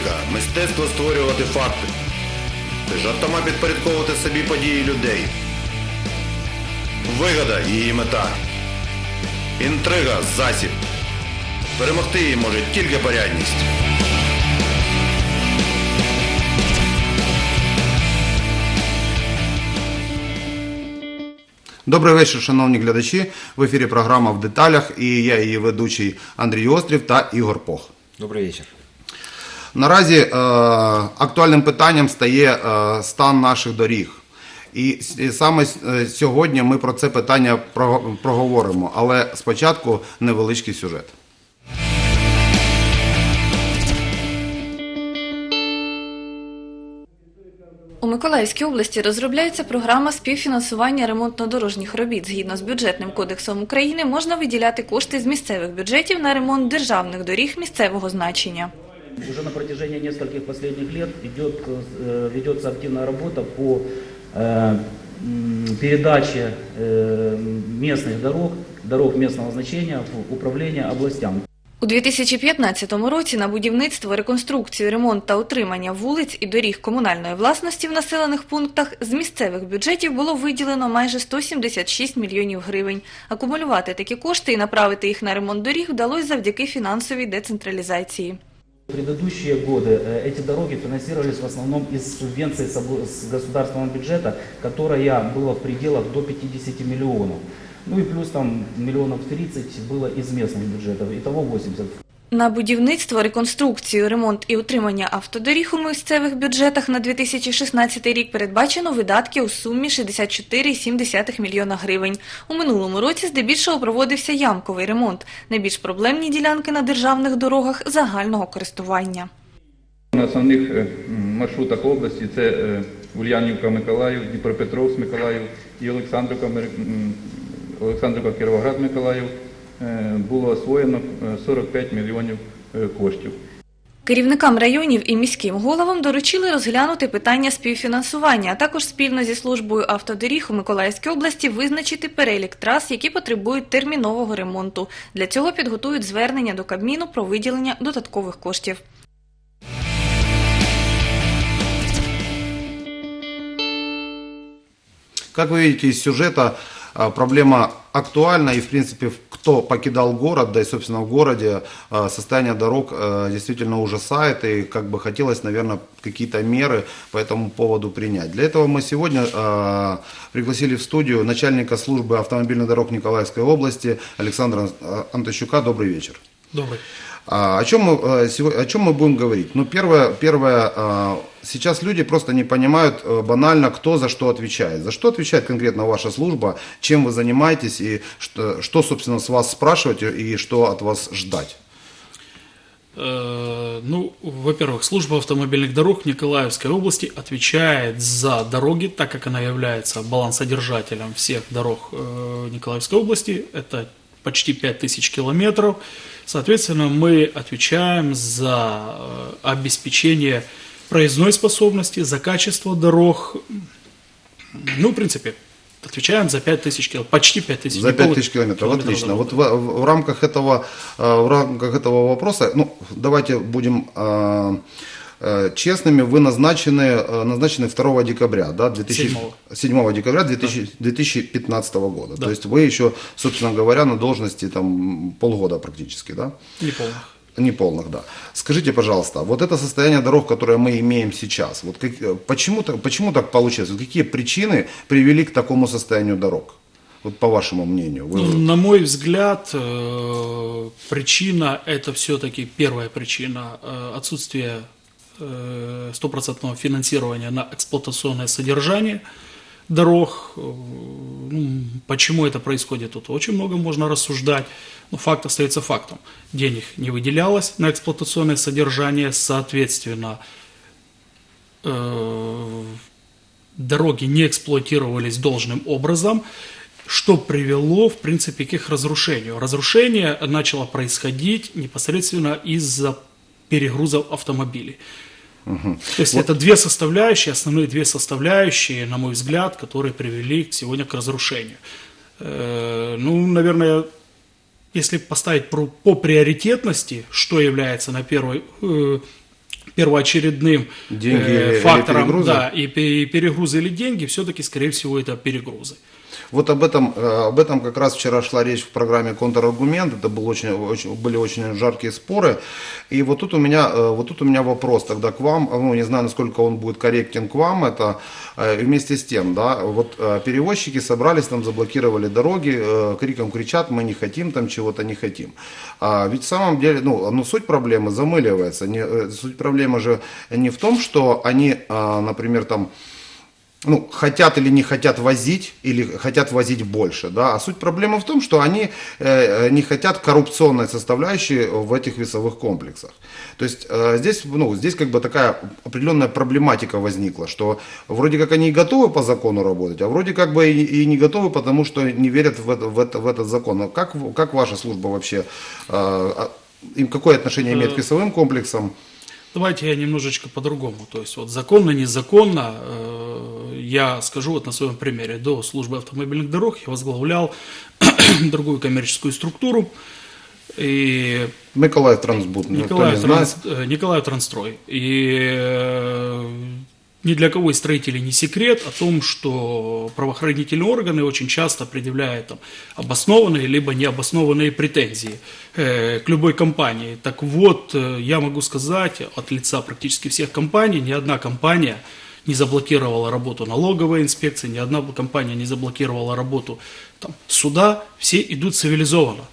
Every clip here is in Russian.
політика, мистецтво створювати факти. Жартома підпорядковувати собі події людей. Вигода її мета. Інтрига засіб. Перемогти її може тільки порядність. Добрий вечір, шановні глядачі. В ефірі програма в деталях і я її ведучий Андрій Острів та Ігор Пох. Добрый вечер. Наразі е, актуальним питанням стає е, стан наших доріг. І саме е, сьогодні ми про це питання про- проговоримо. Але спочатку невеличкий сюжет. У Миколаївській області розробляється програма співфінансування ремонтно-дорожніх робіт. Згідно з бюджетним кодексом України можна виділяти кошти з місцевих бюджетів на ремонт державних доріг місцевого значення. Уже на протяжении нескольких последних лет идет, э, ведется активная работа по э, м, передаче э, местных дорог, дорог местного значения в управление областям. У 2015 році на будівництво, реконструкцію, ремонт та утримання вулиць і доріг комунальної власності в населених пунктах з місцевих бюджетів було виділено майже 176 мільйонів гривень. Акумулювати такі кошти і направити їх на ремонт доріг вдалося завдяки фінансовій децентралізації. Предыдущие годы э, эти дороги финансировались в основном из субвенций с государственного бюджета, которая была в пределах до 50 миллионов. Ну и плюс там миллионов 30 было из местных бюджетов, итого 80. На будівництво, реконструкцію, ремонт і утримання автодоріг у місцевих бюджетах на 2016 рік передбачено видатки у сумі 64,7 мільйона гривень. У минулому році здебільшого проводився ямковий ремонт. Найбільш проблемні ділянки на державних дорогах загального користування. На основних е, маршрутах області це е, Ульянівка, Миколаїв, Дніпропетровськ, Миколаїв і Олександрівка, Олександрівка, Кіровоград, Миколаїв. Було освоєно е, 45 мільйонів е, коштів. Керівникам районів і міським головам доручили розглянути питання співфінансування, а також спільно зі службою автодоріг у Миколаївській області визначити перелік трас, які потребують термінового ремонту. Для цього підготують звернення до Кабміну про виділення додаткових коштів. Как вы видите из сюжета, проблема актуальна и, в принципе, кто покидал город, да и, собственно, в городе а, состояние дорог а, действительно ужасает, и как бы хотелось, наверное, какие-то меры по этому поводу принять. Для этого мы сегодня а, пригласили в студию начальника службы автомобильных дорог Николаевской области Александра Антощука. Добрый вечер. Добрый. А, О чем, мы, э, о чем мы будем говорить? Ну, первое, первое, а, сейчас люди просто не понимают э, банально, кто за что отвечает. За что отвечает конкретно ваша служба, чем вы занимаетесь и что, что собственно, с вас спрашивать и что от вас ждать? Э, Ну, во-первых, служба автомобильных дорог Николаевской области отвечает за дороги, так как она является балансодержателем всех дорог Николаевской области. Это почти 5000 километров. Соответственно, мы отвечаем за э, обеспечение проездной способности, за качество дорог. Ну, в принципе, отвечаем за 5000 километров, почти 5000 За 5000 километров, отлично. дорог. Вот в, в- в рамках этого, э, в рамках этого вопроса, ну, давайте будем э, честными, вы назначены, э, назначены 2 декабря, да, 2000 Седьмого. 7 декабря 2000 2015 года. Да. То есть вы еще, собственно говоря, на должности там полгода практически, да? Неполных. Неполных, да. Скажите, пожалуйста, вот это состояние дорог, которое мы имеем сейчас, вот как, э, почему, так, почему так получилось? Вот какие причины привели к такому состоянию дорог? Вот по вашему мнению. Вы- Ну, на мой взгляд, э, причина это все-таки первая причина э, отсутствие э, стопроцентного финансирования на эксплуатационное содержание дорог. Э, ну, почему это происходит? Тут очень много можно рассуждать, но факт остается фактом. Денег не выделялось на эксплуатационное содержание, соответственно, э, дороги не эксплуатировались должным образом, что привело, в принципе, к их разрушению. Разрушение начало происходить непосредственно из-за перегрузов автомобилей. То есть это две составляющие, основные две составляющие, на мой взгляд, которые привели сегодня к разрушению. Э, Ну, наверное, если поставить про- по приоритетности, что является на первой, э, первоочередным Деньги э, фактором, да, и пе- перегрузы или деньги, все-таки, скорее всего, это перегрузы. Вот об этом, э, об этом как раз вчера шла речь в программе «Контраргумент». Это был очень, очень, были очень жаркие споры. И вот тут, у меня, э, вот тут у меня вопрос тогда к вам. Ну, не знаю, насколько он будет корректен к вам. Это э, вместе с тем, да, вот перевозчики собрались, там заблокировали дороги, криком кричат, мы не хотим, там чего-то не хотим. А ведь в самом деле, ну, ну суть проблемы замыливается. Не, суть проблемы же не в том, что они, э, например, там ну, хотят или не хотят возить, или хотят возить больше, да, а суть проблемы в том, что они э, не хотят коррупционной составляющей в этих весовых комплексах. То есть э, здесь, ну, здесь как бы такая определенная проблематика возникла, что вроде как они и готовы по закону работать, а вроде как бы и, и не готовы, потому что не верят в, это, в, это, в этот закон. Но как, как ваша служба вообще, э, а, им какое отношение имеет к весовым комплексам? Давайте я немножечко по-другому. То есть вот законно, незаконно, э, я скажу вот на своем примере. До службы автомобильных дорог я возглавлял другую коммерческую структуру. И Миколаев Трансбуд, знает. Транс- э, Николаев Трансстрой. И э, ни для кого из строителей не секрет о том, что правоохранительные органы очень часто предъявляют там, обоснованные либо необоснованные претензии э, к любой компании. Так вот, я могу сказать от лица практически всех компаний, ни одна компания не заблокировала работу налоговой инспекции, ни одна компания не заблокировала работу там, суда, все идут цивилизованно.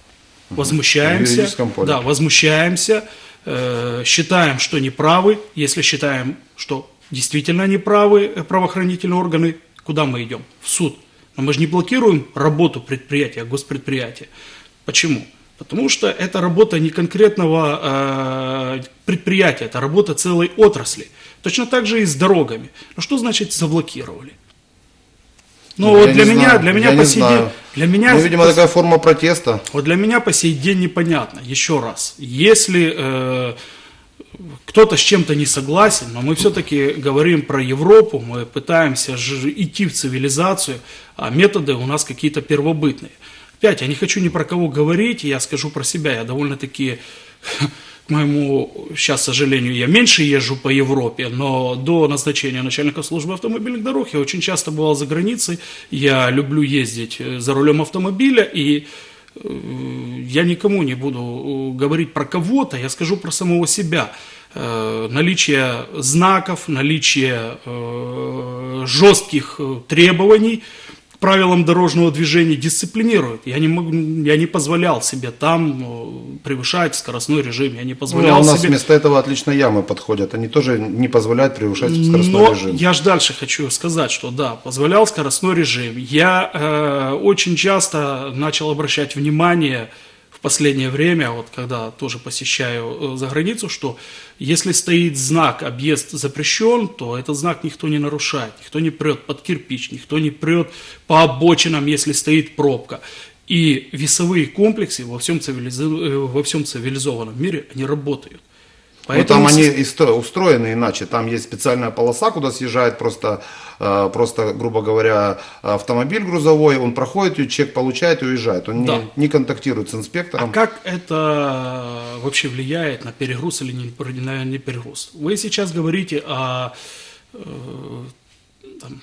Возмущаемся, да, возмущаемся, э, считаем, что неправы. Если считаем, что действительно неправы э, правоохранительные органы, куда мы идем? В суд. Но мы же не блокируем работу предприятия, госпредприятия. Почему? Потому что это работа не конкретного э, предприятия, это работа целой отрасли. Точно так же и с дорогами. Но что значит заблокировали? Ну, Я вот для меня, знаю, для меня я по сей знаю. день, для меня Ну, видимо, такая форма протеста. вот для меня по сей день непонятно. Еще раз, если э, кто-то с чем-то не согласен, но мы все-таки говорим про Европу, мы пытаемся идти в цивилизацию, а методы у нас какие-то первобытные. Опять, я не хочу ни про кого говорить, я скажу про себя. Я довольно-таки, моему, сейчас, к сожалению, я меньше езжу по Европе, но до назначения начальника службы автомобильных дорог я очень часто бывал за границей. Я люблю ездить э, за рулем автомобиля, и э, я никому не буду э, говорить про кого-то, я скажу про самого себя. Наличие знаков, наличие жестких требований правилам дорожного движения дисциплинирует. Я не, могу, я не позволял себе там э, превышать скоростной режим, я не Ну, позволял у нас себе... вместо этого отлично ямы подходят. Они тоже не позволяют превышать скоростной Но режим. я же дальше хочу сказать, что да, позволял скоростной режим. Я э, очень часто начал обращать внимание в последнее время, вот когда тоже посещаю э, за границу, что если стоит знак «объезд запрещен», то этот знак никто не нарушает, никто не прет под кирпич, никто не прет по обочинам, если стоит пробка. И весовые комплексы во всем, цивилизо- э, во всем цивилизованном мире, они работают. Ну, там они устроены иначе. Там есть специальная полоса, куда съезжает просто, э, просто, грубо говоря, автомобиль грузовой. Он проходит ее, чек получает и уезжает. Он Да. не, не контактирует с инспектором. А как это вообще влияет на перегруз или не, на не перегруз? Вы сейчас говорите о, э, там,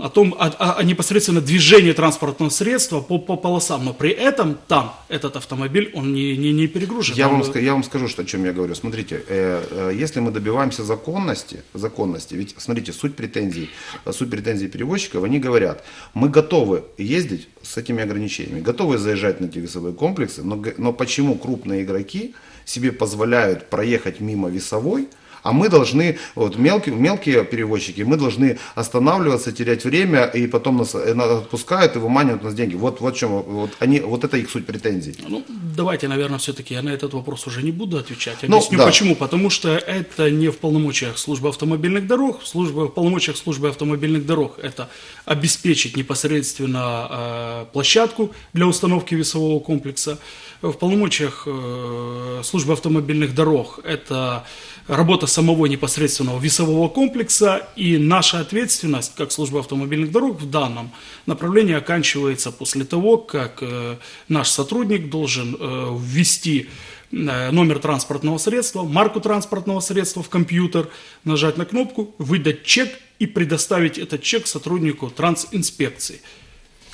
о том, о, о- о непосредственно движении транспортного средства по, по полосам, но при этом там этот автомобиль, он не, не, не перегружен. Я вам, я вам скажу, что, о чем я говорю. Смотрите, э, э, если мы добиваемся законности, законности, ведь, смотрите, суть претензий, суть претензий перевозчиков, они говорят, мы готовы ездить с этими ограничениями, готовы заезжать на эти весовые комплексы, но, но почему крупные игроки себе позволяют проехать мимо весовой, а мы должны, вот мелкие, мелкие перевозчики, мы должны останавливаться, терять время, и потом нас э, отпускают и выманивают нас деньги. Вот, вот в чем, вот, они, вот это их суть претензий. Ну, давайте, наверное, все-таки я на этот вопрос уже не буду отвечать. Ну, Объясню да. почему. Потому что это не в полномочиях службы автомобильных дорог. Служба, в полномочиях службы автомобильных дорог это обеспечить непосредственно э, площадку для установки весового комплекса. В полномочиях э, службы автомобильных дорог это работа самого непосредственного весового комплекса и наша ответственность как служба автомобильных дорог в данном направлении оканчивается после того, как э, наш сотрудник должен э, ввести э, номер транспортного средства, марку транспортного средства в компьютер, нажать на кнопку, выдать чек и предоставить этот чек сотруднику трансинспекции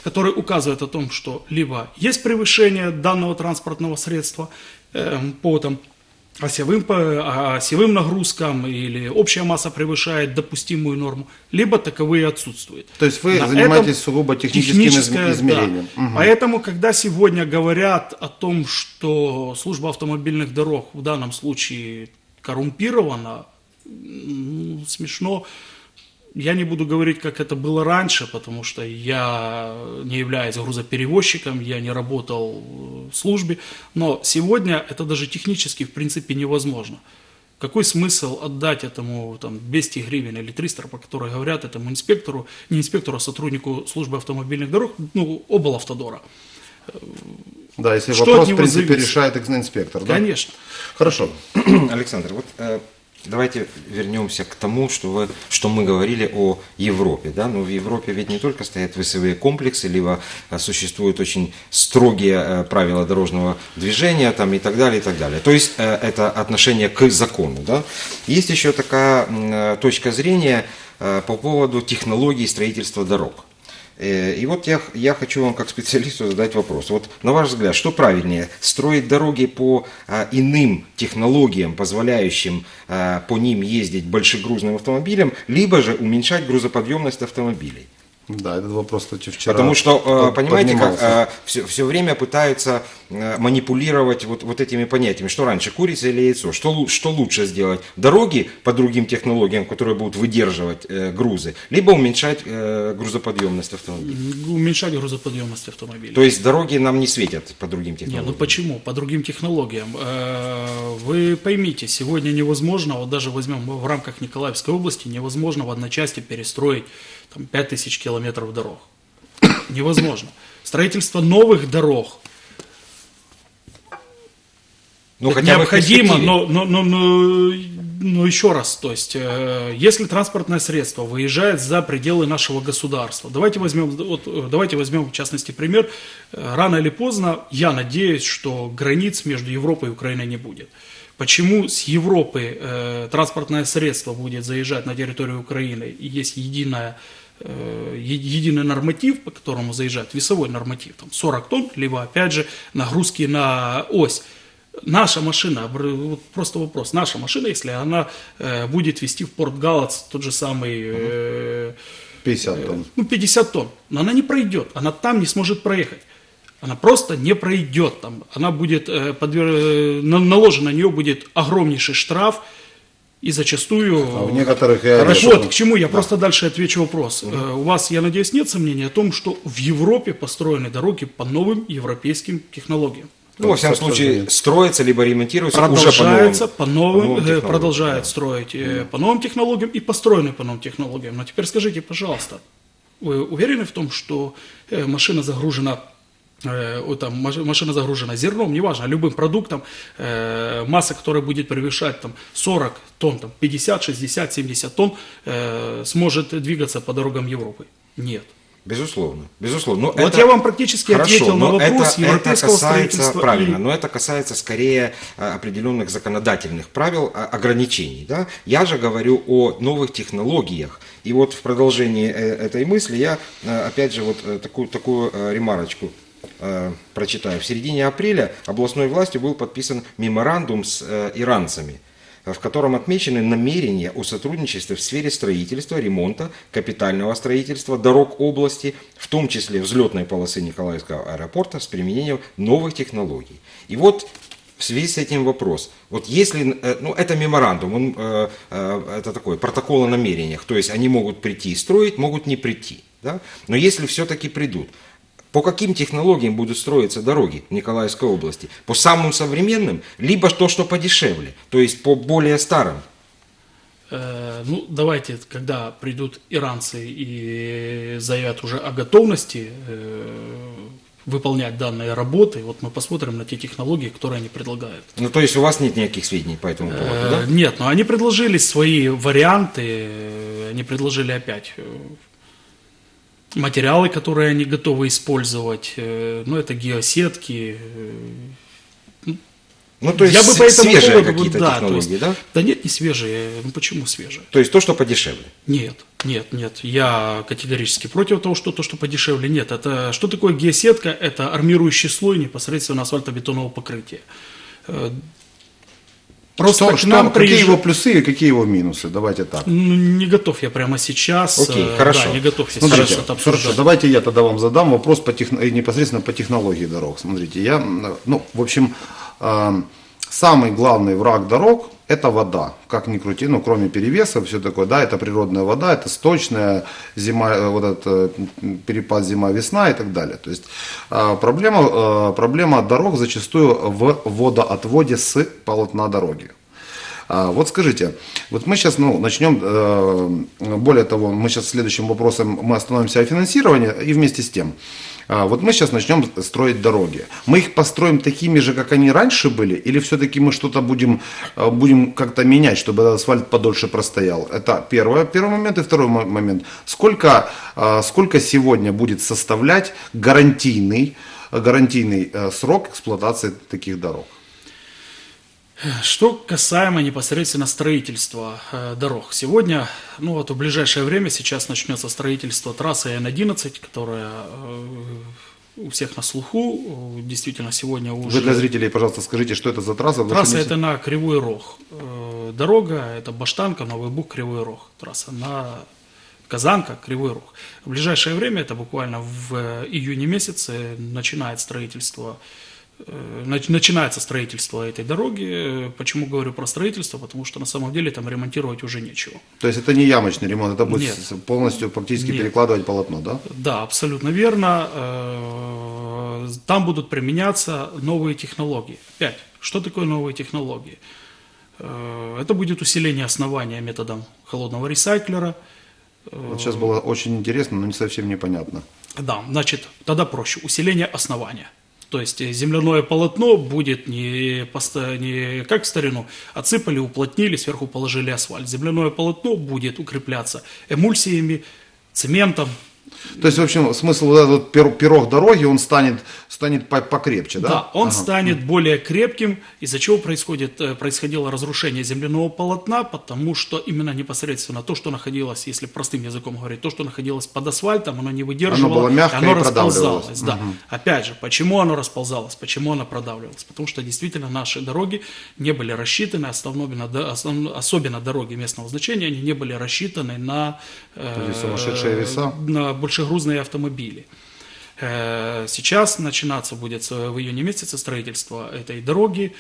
который указывает о том, что либо есть превышение данного транспортного средства э, по там, осевым, по- осевым нагрузкам или общая масса превышает допустимую норму, либо таковые отсутствуют. То есть вы На занимаетесь этом сугубо техническим измерением. да. Поэтому, когда сегодня говорят о том, что служба автомобильных дорог в данном случае коррумпирована, м, смешно. Я не буду говорить, как это было раньше, потому что я не являюсь грузоперевозчиком, я не работал в службе, но сегодня это даже технически в принципе невозможно. Какой смысл отдать этому там, 200 гривен или 300, по которой говорят этому инспектору, не инспектору, а сотруднику службы автомобильных дорог, ну, облавтодора? Да, если Что вопрос, в принципе, зависит? решает инспектор. Да? Конечно. Хорошо. Александр, вот э, давайте вернемся к тому, что, вы, что мы говорили о Европе. Да? Но в Европе ведь не только стоят весовые комплексы, либо э, существуют очень строгие э, правила дорожного движения там, и так далее, и так далее. То есть э, это отношение к закону. Да? Есть еще такая точка зрения по поводу технологий строительства дорог. Э, И вот я, я хочу вам как специалисту задать вопрос. Вот на ваш взгляд, что правильнее? Строить дороги по а, иным технологиям, позволяющим а, по ним ездить большегрузным автомобилям, либо же уменьшать грузоподъемность автомобилей? Да, этот вопрос, кстати, вчера Потому что, э, под- понимаете, как поднимался. все, все время пытаются э, манипулировать вот, вот этими понятиями. Что раньше, курица или яйцо? Что, что лучше сделать? Дороги по другим технологиям, которые будут выдерживать э, грузы, либо уменьшать э, грузоподъемность автомобиля? Уменьшать грузоподъемность автомобиля. То есть дороги нам не светят по другим Не, технологиям? ну почему? По другим технологиям. Э, Вы поймите, сегодня невозможно, вот даже возьмем в рамках Николаевской области, невозможно в одночасье перестроить там, 5000 километров дорог. Невозможно. Строительство новых дорог Ну, хотя необходимо, но, но, но, но, но еще раз, то есть, э, если транспортное средство выезжает за пределы нашего государства, давайте возьмем, вот, э, давайте возьмем в частности пример, Э, рано или поздно, я надеюсь, что границ между Европой и Украиной не будет. Почему с Европы э, транспортное средство будет заезжать на территорию Украины и есть единая единый норматив, по которому заезжает, весовой норматив, там 40 тонн, либо опять же нагрузки на ось. Наша машина, просто вопрос, наша машина, если она э, будет вести в порт Галац тот же самый, э, 50 тонн. ну 50 тонн, но она не пройдет, она там не сможет проехать. Она просто не пройдет там. Она будет э, подвер- э, на- наложен на нее будет огромнейший штраф и зачастую. А в некоторых и Хорошо, вот к чему я просто дальше отвечу вопрос. Э, У вас, я надеюсь, нет сомнений о том, что в Европе построены дороги по новым европейским технологиям. Ну, во всяком случае, строится либо ремонтируется уже по новым, Продолжается по новым, по новым э, технологиям, продолжает да. строить э, по новым технологиям и построены по новым технологиям. Но теперь скажите, пожалуйста, вы уверены в том, что машина загружена вот там, маш- машина загружена зерном, неважно, любым продуктом, э, масса, которая будет превышать там, 40 тонн, там, 50, 60, 70 тонн, э, сможет двигаться по дорогам Европы? Нет. Безусловно, безусловно. Но Вот это- я вам практически Хорошо, ответил на вопрос это, европейского это касается, строительства. Правильно, и- но это касается скорее определенных законодательных правил, а, ограничений. Да? Я же говорю о новых технологиях. И вот в продолжении э, этой мысли я, э, опять же, вот э, такую, такую э, ремарочку э, прочитаю. В середине апреля областной властью был подписан меморандум с э, иранцами в котором отмечены намерения о сотрудничестве в сфере строительства, ремонта, капитального строительства, дорог области, в том числе взлетной полосы Николаевского аэропорта с применением новых технологий. И вот в связи с этим вопрос. Вот если, э, ну это меморандум, он, э, э, это такой протокол о намерениях, то есть они могут прийти и строить, могут не прийти. Да? Но если все-таки придут, по каким технологиям будут строиться дороги в Николаевской области? По самым современным, либо то, что подешевле, то есть по более старым. Э, Ну, давайте, когда придут иранцы и заявят уже о готовности э, выполнять данные работы, вот мы посмотрим на те технологии, которые они предлагают. Ну, то есть у вас нет никаких сведений по этому поводу, Э, да? Нет, но они предложили свои варианты, э, они предложили опять э, материалы, которые они готовы использовать, э, ну, это геосетки, э, Ну, то есть я бы по этому свежие поводу, какие-то да, технологии, есть, да? Да нет, не свежие. Ну почему свежие? То есть то, что подешевле. Нет, нет, нет. Я категорически против того, что то, что подешевле. Нет, это что такое геосетка? Это армирующий слой непосредственно асфальтобетонного покрытия. Просто Что- к что- нам какие приезжают- его плюсы и какие его минусы? Давайте так. Ну, не готов я прямо сейчас. Окей, э, хорошо. Да, не готов я Смотрите, сейчас это обсуждать. хорошо, давайте я тогда вам задам вопрос по техно- э, непосредственно по технологии дорог. Смотрите, я, ну, в общем, э, самый главный враг дорог – это вода. Как ни крути, ну, кроме перевеса, все такое, да, это природная вода, это сточная зима, э, вот этот э, перепад зима-весна и так далее. То есть э, проблема, э, проблема дорог зачастую в водоотводе с полотна дороги. А, вот скажите, вот мы сейчас ну, начнем, более того, мы сейчас следующим вопросом мы остановимся о финансировании и вместе с тем. А, вот мы сейчас начнем строить дороги. Мы их построим такими же, как они раньше были, или все-таки мы что-то будем, э, будем как-то менять, чтобы этот асфальт подольше простоял? Это первое, первый момент. И второй мо- момент. Сколько, э, сколько сегодня будет составлять гарантийный, гарантийный срок эксплуатации таких дорог? Что касаемо непосредственно строительства э, дорог. Сегодня, ну вот в ближайшее время сейчас начнется строительство трассы Н-11, которая э, у всех на слуху. Действительно, сегодня уже... Вы для зрителей, пожалуйста, скажите, что это за трасса? Трасса это на Кривой Рог. Э, Дорога это Баштанка, Новый Буг, Кривой Рог. Трасса на Казанка, Кривой Рог. В ближайшее время, это буквально в июне месяце, начинает строительство начинается строительство этой дороги. Э, Почему говорю про строительство? Потому что на самом деле там ремонтировать уже нечего. То есть это не ямочный ремонт, это будет Нет. полностью практически Нет. перекладывать полотно, да? Да, абсолютно верно. Э, Там будут применяться новые технологии. Опять, что такое новые технологии? Э, Это будет усиление основания методом холодного ресайклера. Вот сейчас было очень интересно, но не совсем непонятно. Да, значит, тогда проще. Усиление основания. То есть э, земляное полотно будет не, не как в старину, отсыпали, уплотнили, сверху положили асфальт. Земляное полотно будет укрепляться эмульсиями, цементом, То есть, в общем, смысл вот этот пирог дороги, он станет, станет по- покрепче, да? Да, он Ага. станет более крепким, из-за чего происходит, э, происходило разрушение земляного полотна, потому что именно непосредственно то, что находилось, если простым языком говорить, то, что находилось под асфальтом, оно не выдерживало, Оно было мягкое оно и расползалось. Да. Опять же, почему оно расползалось, почему оно продавливалось? Потому что действительно наши дороги не были рассчитаны, основно, основ- особенно дороги местного значения, они не были рассчитаны на, э, сумасшедшие веса? на большегрузные автомобили. Э, Сейчас начинаться будет в июне месяце строительство этой дороги.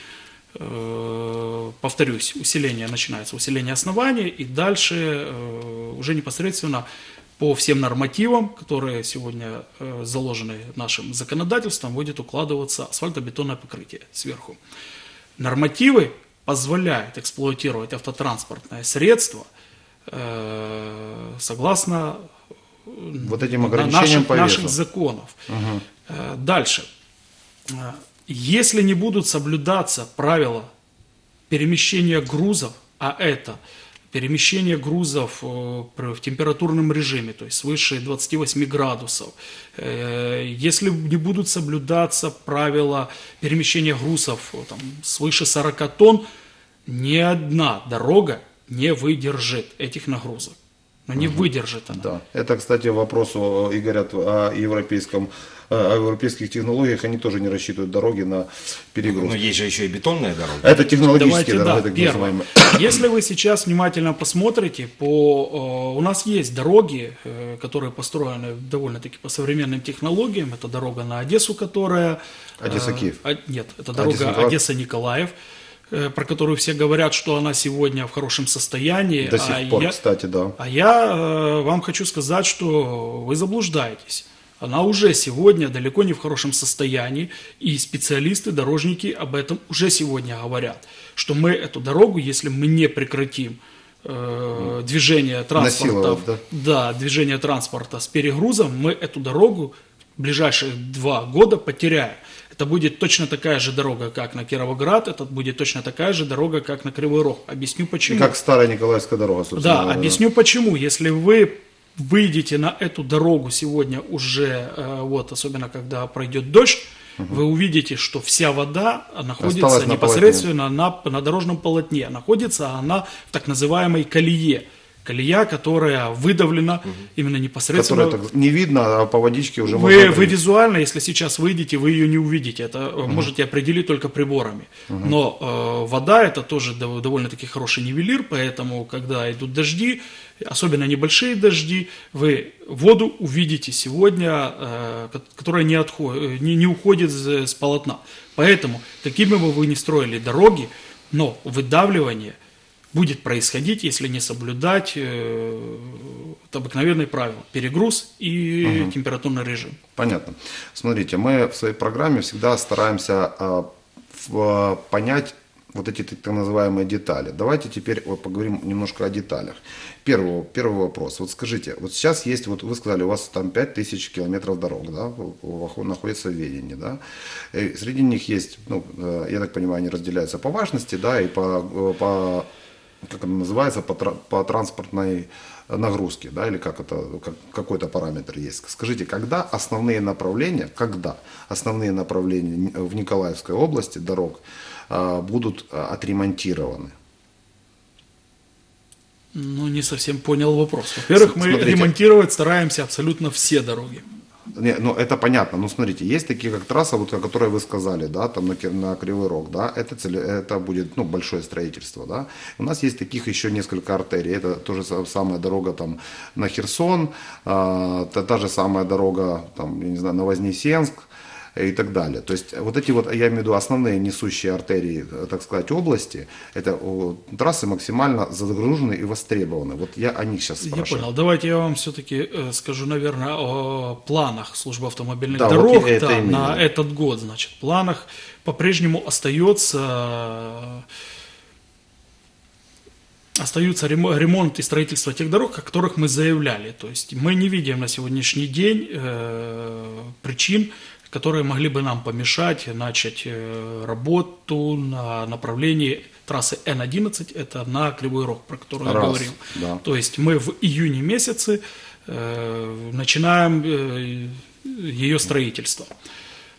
Э, Повторюсь, усиление начинается, усиление основания, и дальше э, уже непосредственно по всем нормативам, которые сегодня заложены нашим законодательством, будет укладываться асфальтобетонное покрытие сверху. Нормативы позволяют эксплуатировать автотранспортное средство согласно Вот этим ограничением наших, по наших законов. Э, Дальше. Э, Если не будут соблюдаться правила перемещения грузов, а это перемещение грузов э, в температурном режиме, то есть свыше 28 градусов, если не будут соблюдаться правила перемещения грузов там, свыше 40 тонн, ни одна дорога не выдержит этих нагрузок. Но не выдержит она. Да. Это, кстати, вопрос о, и говорят о европейском, э, о европейских технологиях, они тоже не рассчитывают дороги на Но перегруз. есть же еще и бетонная дорога. Это технологические Давайте, дороги, да, так первое. называемые. Если вы сейчас внимательно посмотрите, по, э, у нас есть дороги, э, которые построены довольно-таки по современным технологиям. Это дорога на Одессу, которая... э, Одесса-Киев. а- нет, это дорога Одесса-Николаев? Э, про которую все говорят, что она сегодня в хорошем состоянии. До сих а пор, я- кстати, да. а я э, вам хочу сказать, что вы заблуждаетесь. Она уже сегодня далеко не в хорошем состоянии, и специалисты, дорожники об этом уже сегодня говорят, что мы эту дорогу, если мы не прекратим э, движение транспорта, Насиловать, да? да, движение транспорта с перегрузом, мы эту дорогу в ближайшие два года потеряем. Это будет точно такая же дорога, как на Кировоград, это будет точно такая же дорога, как на Кривой Рог. Объясню почему. Как старая Николаевская дорога, собственно. Да, объясню почему. Если вы выйдете на эту дорогу сегодня уже, э, вот, особенно когда пройдет дождь, вы увидите, что вся вода находится Осталась на непосредственно на, на дорожном полотне. Находится она в так называемой колее. Колея, которая выдавлена именно непосредственно Которое так не видно, а по водичке уже вы, можно вы визуально, если сейчас выйдете, вы ее не увидите. Это э, можете определить только приборами. Но э, вода это тоже дов- довольно-таки хороший нивелир, поэтому, когда идут дожди, особенно небольшие дожди, вы воду увидите сегодня, э, ко- которая не, отхо- э, не, не уходит с, с полотна. Поэтому, какими бы вы ни строили дороги, но выдавливание будет происходить, если не соблюдать э, вот обыкновенные правила. Перегруз и температурный режим. Понятно. Смотрите, мы в своей программе всегда стараемся а, в- а, понять вот эти так называемые детали. Давайте теперь вот поговорим немножко о деталях. Первый, первый вопрос. Вот скажите, вот сейчас есть, вот вы сказали, у вас там 5000 километров дорог, да, находится в ведении, да. И среди них есть, ну, э, я так понимаю, они разделяются по важности, да, и по, э, по как это называется, по, по транспортной нагрузке, да, или как это, как, какой-то параметр есть. Скажите, когда основные направления, когда основные направления в Николаевской области дорог а, будут а, отремонтированы? Ну, не совсем понял вопрос. Во-первых, мы Смотрите. ремонтировать стараемся абсолютно все дороги. Не, ну это понятно. Ну смотрите, есть такие как трасса, вот о которой вы сказали, да, там на, на Кривой Рог, да, это, целе- это будет ну, большое строительство, да. У нас есть таких еще несколько артерий. Это тоже са- самая дорога там на Херсон, а, та, та же самая дорога там, я не знаю, на Вознесенск и так далее. То есть вот эти вот, я имею в виду основные несущие артерии, э, так сказать, области, это трассы максимально загружены и востребованы. Вот я о них сейчас Я спрашиваю. понял. Давайте я вам все-таки скажу, наверное, о планах службы автомобильных Да, вот дорог это да, именно. на этот год. Значит, в планах по-прежнему остается остаются ремо- ремонт и строительство тех дорог, о которых мы заявляли. То есть мы не видим на сегодняшний день э, причин, которые могли бы нам помешать начать э, работу на направлении трассы Н-11, это на Кривой Рог, про которую я Раз, говорил. да. То есть мы в июне месяце э, начинаем э, ее строительство.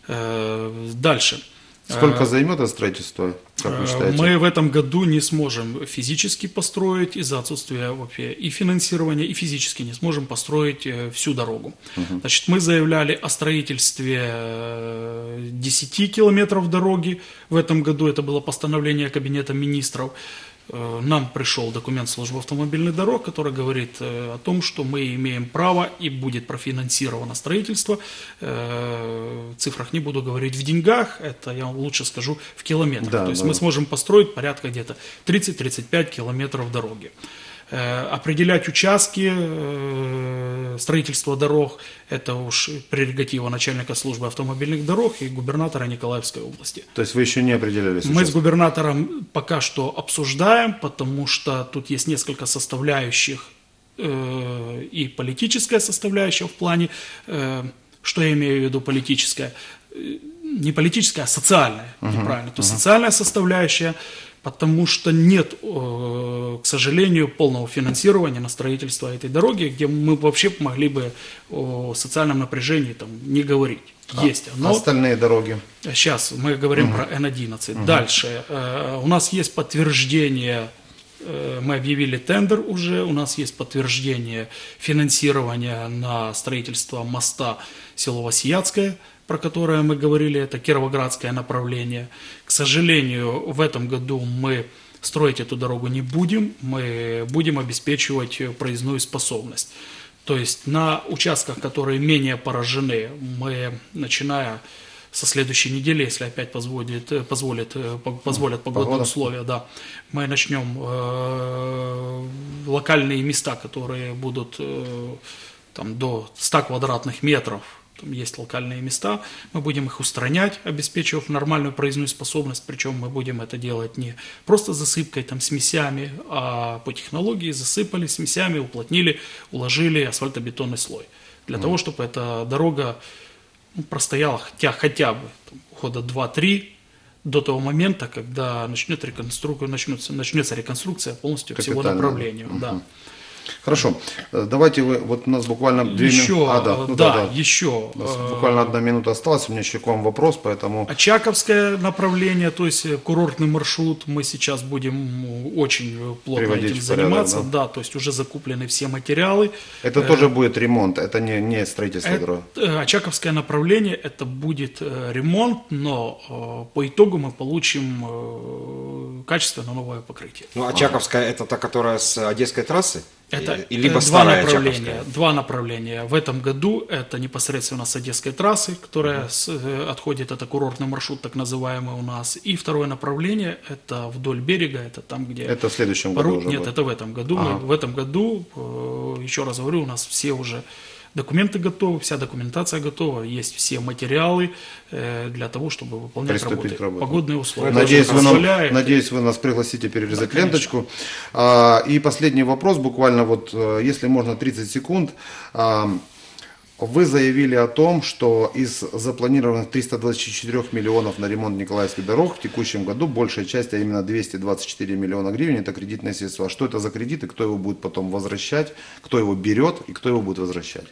Э, дальше. Сколько займет это строительство, как вы Э, считаете? Мы в этом году не сможем физически построить из-за отсутствия вообще и финансирования, и физически не сможем построить э, всю дорогу. Значит, мы заявляли о строительстве э, 10 километров дороги. В этом году это было постановление Кабинета министров. Э, Нам пришел документ службы автомобильных дорог, который говорит э, о том, что мы имеем право и будет профинансировано строительство. Э, В цифрах не буду говорить в деньгах, это я лучше скажу в километрах. Да, То есть да. мы сможем построить порядка где-то 30-35 километров дороги. Определять участки строительства дорог – это уж прерогатива начальника службы автомобильных дорог и губернатора Николаевской области. То есть вы еще не определились? Мы с сейчас? губернатором пока что обсуждаем, потому что тут есть несколько составляющих э, и политическая составляющая в плане, э, что я имею в виду политическая, Э, не политическая, а социальная, неправильно. То есть социальная составляющая, потому что нет, э, к сожалению, полного финансирования на строительство этой дороги, где мы вообще могли бы о социальном напряжении там не говорить. Есть оно. Остальные дороги. Сейчас мы говорим про N11. Дальше. Э, У нас есть подтверждение, э, мы объявили тендер уже, у нас есть подтверждение финансирования на строительство моста село Васияцкое, про которое мы говорили, это Кировоградское направление. К сожалению, в этом году мы строить эту дорогу не будем, мы будем обеспечивать проездную способность. То есть на участках, которые менее поражены, мы, начиная со следующей недели, если опять позволит, позволит, по- позволят погодные Погода. условия, да, мы начнем э, локальные места, которые будут э, там, до 100 квадратных метров, там есть локальные места, мы будем их устранять, обеспечивав нормальную проездную способность, причем мы будем это делать не просто засыпкой, там, смесями, а по технологии засыпали смесями, уплотнили, уложили асфальтобетонный слой. Для того, чтобы эта дорога ну, простояла хотя, хотя бы там, года 2-3 до того момента, когда начнет реконстру... начнется, начнется реконструкция полностью всего Капитальная. направления. Да. Хорошо, Э, давайте вы, вот у нас буквально две Еще, минуты. А, да, ну да, еще. У нас э, буквально одна минута осталась, у меня еще к вам вопрос, поэтому... Очаковское направление, то есть э, курортный маршрут, мы сейчас будем очень плотно Приводить этим порядок, заниматься. да? да? то есть уже закуплены все материалы. Это Э, тоже будет ремонт, это не, не строительство дороги. э, Очаковское направление это будет ремонт, но по итогу мы получим качественно новое покрытие. Ну, Очаковская это та, которая с Одесской трассы? Это И- и либо э, два старая направления. Очаковская? Два направления. В этом году это непосредственно с Одесской трассы, которая с- э, отходит, это курортный маршрут так называемый у нас. И второе направление это вдоль берега, это там, где... Это в следующем пору- году уже Нет, будет. это в этом году. Мы- Ага. в этом году, э, еще раз говорю, у нас все уже документы готовы, вся документация готова, есть все материалы э, для того, чтобы выполнять Приступить работы. к работе. Погодные условия. Надеюсь вы, нам, надеюсь, вы нас пригласите перерезать конечно. ленточку. А, и последний вопрос, буквально вот, э, если можно, 30 секунд. Вы заявили о том, что из запланированных 324 миллионов на ремонт Николаевских дорог в текущем году большая часть, а именно 224 миллиона гривен, это кредитные средства. Что это за кредиты, кто его будет потом возвращать, кто его берет и кто его будет возвращать?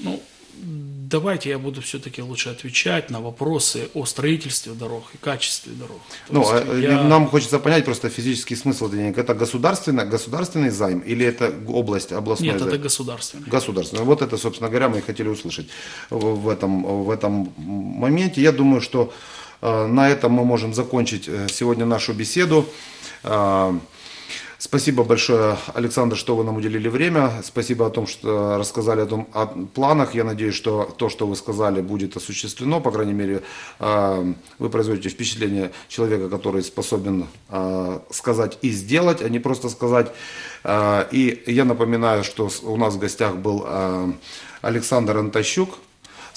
Ну, давайте я буду все-таки лучше отвечать на вопросы о строительстве дорог и качестве дорог. То Ну, а, я- нам хочется понять просто физический смысл денег. Это государственный, государственный займ или это область, областной Нет, займ? это государственный. Государственный. Вот это, собственно говоря, мы и хотели услышать в, этом, в этом моменте. Я думаю, что э, на этом мы можем закончить э, сегодня нашу беседу. Спасибо большое, Александр, что вы нам уделили время. Спасибо о том, что рассказали о, том, о планах. Я надеюсь, что то, что вы сказали, будет осуществлено. По крайней мере, э, вы производите впечатление человека, который способен э, сказать и сделать, а не просто сказать. Э, И я напоминаю, что у нас в гостях был Александр Антощук.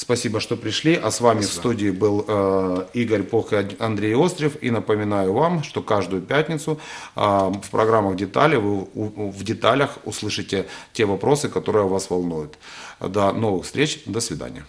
Спасибо, что пришли. А с вами в студии был э, Игорь Пох и Андрей Острев. И напоминаю вам, что каждую пятницу э, в программах «Детали» вы у- в деталях услышите те вопросы, которые вас волнуют. До новых встреч. До свидания.